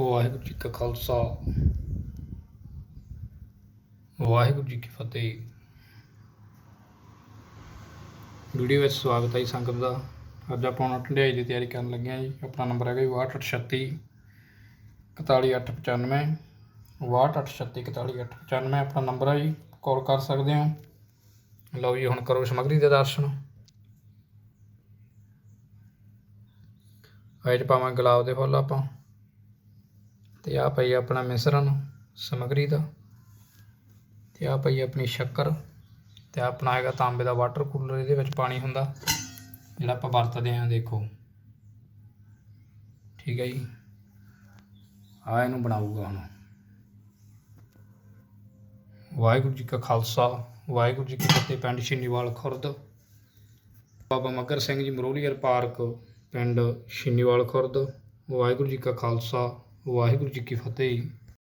ਵਾਹਿਗੁਰੂ ਜੀ ਕਾ ਖਾਲਸਾ। ਵਾਹਿਗੁਰੂ ਜੀ ਕੀ ਫਤਿਹ। ਵੀਡੀਓ ਵਿੱਚ ਸਵਾਗਤ ਹੈ ਜੀ ਸੰਗਤ ਦਾ। ਅੱਜ ਆਪਾਂ ਹੁਣ ਢੰਡਾਈ ਦੀ ਤਿਆਰੀ ਕਰਨ ਲੱਗੇ ਹਾਂ ਜੀ। ਆਪਣਾ ਨੰਬਰ ਹੈਗਾ ਜੀ 6836 41895 6836 41895 ਆਪਣਾ ਨੰਬਰ ਹੈ ਜੀ। ਕਾਲ ਕਰ ਸਕਦੇ ਹੋ। ਲਓ ਜੀ, ਹੁਣ ਕਰੋ ਸਮੱਗਰੀ ਦੇ ਦਰਸ਼ਨ। ਅੱਜ ਪਾਵਾਂ ਗੁਲਾਬ ਦੇ ਫੁੱਲ ਆਪਾਂ। ਤੇ ਆ ਪਈ ਆਪਣਾ ਮਿਸਰਣ ਸਮੱਗਰੀ ਦਾ ਤੇ ਆ ਪਈ ਆਪਣੀ ਸ਼ੱਕਰ ਤੇ ਆਹ ਆਪਣਾ ਹੈਗਾ ਤਾਂਬੇ ਦਾ ਵਾਟਰ ਕੂਲਰ ਇਹਦੇ ਵਿੱਚ ਪਾਣੀ ਹੁੰਦਾ, ਜਿਹੜਾ ਆਪਾਂ ਵਰਤਦੇ ਆਂ ਦੇਖੋ। ਠੀਕ ਹੈ ਜੀ। ਆ ਇਹਨੂੰ ਬਣਾਊਗਾ ਹੁਣ। ਵਾਹਿਗੁਰੂ ਜੀ ਕਾ ਖਾਲਸਾ, ਵਾਹਿਗੁਰੂ ਜੀ ਕੀ ਫਤਿਹ, ਪਿੰਡ ਛਿੰਨੀਵਾਲ ਖੁਰਦ। ਬਾਬਾ ਮੱਗਰ ਸਿੰਘ ਜੀ ਮਰੋਲੀਅਰ ਪਾਰਕ, ਪਿੰਡ ਛਿੰਨੀਵਾਲ ਖੁਰਦ। ਵਾਹਿਗੁਰੂ ਜੀ ਕਾ ਖਾਲਸਾ ਵਾਹਿਗੁਰੂ ਜੀ ਕੀ ਫਤਿਹ